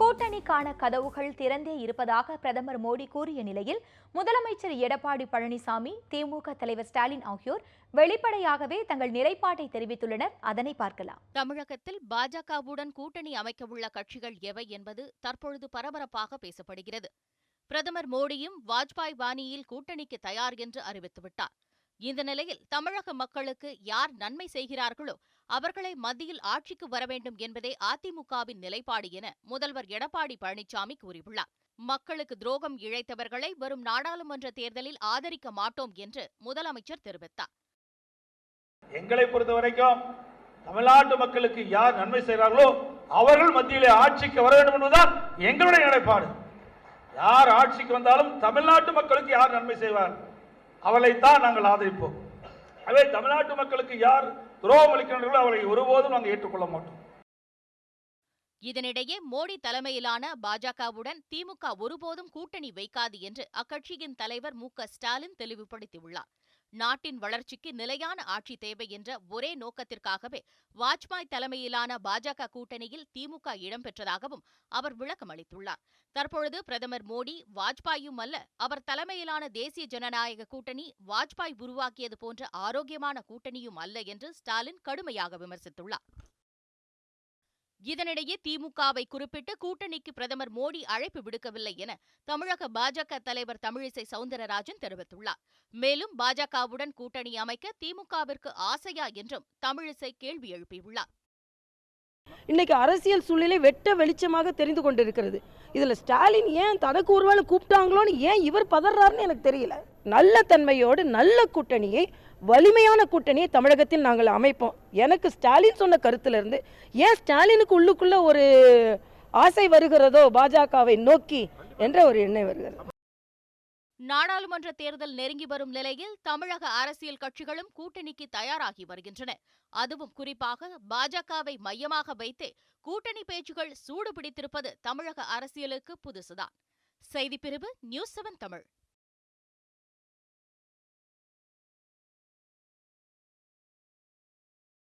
கூட்டணிக்கான கதவுகள் திறந்தே இருப்பதாக பிரதமர் மோடி கூறிய நிலையில் முதலமைச்சர் எடப்பாடி பழனிசாமி திமுக தலைவர் ஸ்டாலின் ஆகியோர் வெளிப்படையாகவே தங்கள் நிலைப்பாட்டை தெரிவித்துள்ளனர். அதனை பார்க்கலாம். தமிழகத்தில் பாஜகவுடன் கூட்டணி அமைக்கவுள்ள கட்சிகள் எவை என்பது தற்பொழுது பரபரப்பாக பேசப்படுகிறது. பிரதமர் மோடியும் வாஜ்பாய் வாணியில் கூட்டணிக்கு தயார் என்று அறிவித்துவிட்டார். இந்த நிலையில் தமிழக மக்களுக்கு யார் நன்மை செய்கிறார்களோ அவர்களை மத்தியில் ஆட்சிக்கு வர வேண்டும் என்பதே அதிமுகவின் நிலைப்பாடு என முதல்வர் எடப்பாடி பழனிசாமி கூறியுள்ளார். மக்களுக்கு துரோகம் இழைத்தவர்களை வரும் நாடாளுமன்ற தேர்தலில் ஆதரிக்க மாட்டோம் என்று முதலமைச்சர் தெரிவித்தார். எங்களை பொறுத்த வரைக்கும் தமிழ்நாட்டு மக்களுக்கு யார் நன்மை செய்கிறார்களோ அவர்கள் மத்தியிலே ஆட்சிக்கு வர வேண்டும் என்பதுதான் எங்களுடைய நிலைப்பாடு. யார் ஆட்சிக்கு வந்தாலும் தமிழ்நாட்டு மக்களுக்கு யார் நன்மை செய்வார்? அவளைத்தான் நாங்கள் ஆதரிப்போம். அதே தமிழ்நாட்டு மக்களுக்கு யார் துரோகம் அளிக்கிறார்களோ அவரை ஒருபோதும் நாங்கள் ஏற்றுக்கொள்ள மாட்டோம். இதனிடையே மோடி தலைமையிலான பாஜகவுடன் திமுக ஒருபோதும் கூட்டணி வைக்காது என்று அக்கட்சியின் தலைவர் மு க ஸ்டாலின் தெளிவுபடுத்தியுள்ளார். நாட்டின் வளர்ச்சிக்கு நிலையான ஆட்சி தேவை என்ற ஒரே நோக்கத்திற்காகவே வாஜ்பாய் தலைமையிலான பாஜக கூட்டணியில் திமுக இடம்பெற்றதாகவும் அவர் விளக்கம் அளித்துள்ளார். தற்பொழுது பிரதமர் மோடி வாஜ்பாயும் அல்ல அவர் தலைமையிலான தேசிய ஜனநாயக கூட்டணி வாஜ்பாய் உருவாக்கியது போன்ற ஆரோக்கியமான கூட்டணியும் அல்ல என்று ஸ்டாலின் கடுமையாக விமர்சித்துள்ளார். இதனிடையே திமுகவை குறிப்பிட்டு கூட்டணிக்கு பிரதமர் மோடி அழைப்பு விடுக்கவில்லை என தமிழக பாஜக தலைவர் தமிழிசை சவுந்தரராஜன் தெரிவித்துள்ளார். மேலும் பாஜகவுடன் கூட்டணி அமைக்க திமுகவிற்கு ஆசையா என்றும் தமிழிசை கேள்வி எழுப்பியுள்ளார். இன்னைக்கு அரசியல் சூழ்நிலை வெட்ட வெளிச்சமாக தெரிந்து கொண்டிருக்கிறது. இதில் ஸ்டாலின் ஏன் தனக்கு ஒருவேளை கூப்பிட்டாங்களோன்னு ஏன் இவர் பதறாருன்னு எனக்கு தெரியல. நல்ல தன்மையோடு நல்ல கூட்டணியை வலிமையான கூட்டணியை தமிழகத்தில் நாங்கள் அமைப்போம். எனக்கு ஸ்டாலின் சொன்ன கருத்திலிருந்து ஏன் ஸ்டாலினுக்கு உள்ளுக்குள்ள ஒரு ஆசை வருகிறதோ பாஜகவை நோக்கி என்ற ஒரு எண்ணம் வருகிறது. நாடாளுமன்ற தேர்தல் நெருங்கி வரும் நிலையில் தமிழக அரசியல் கட்சிகளும் கூட்டணிக்கு தயாராகி வருகின்றன. அதுவும் குறிப்பாக பாஜகவை மையமாக வைத்தே கூட்டணி பேச்சுகள் சூடு பிடித்திருப்பது தமிழக அரசியலுக்கு புதுசுதான். செய்திப்பிரிவு நியூஸ் செவன் தமிழ்.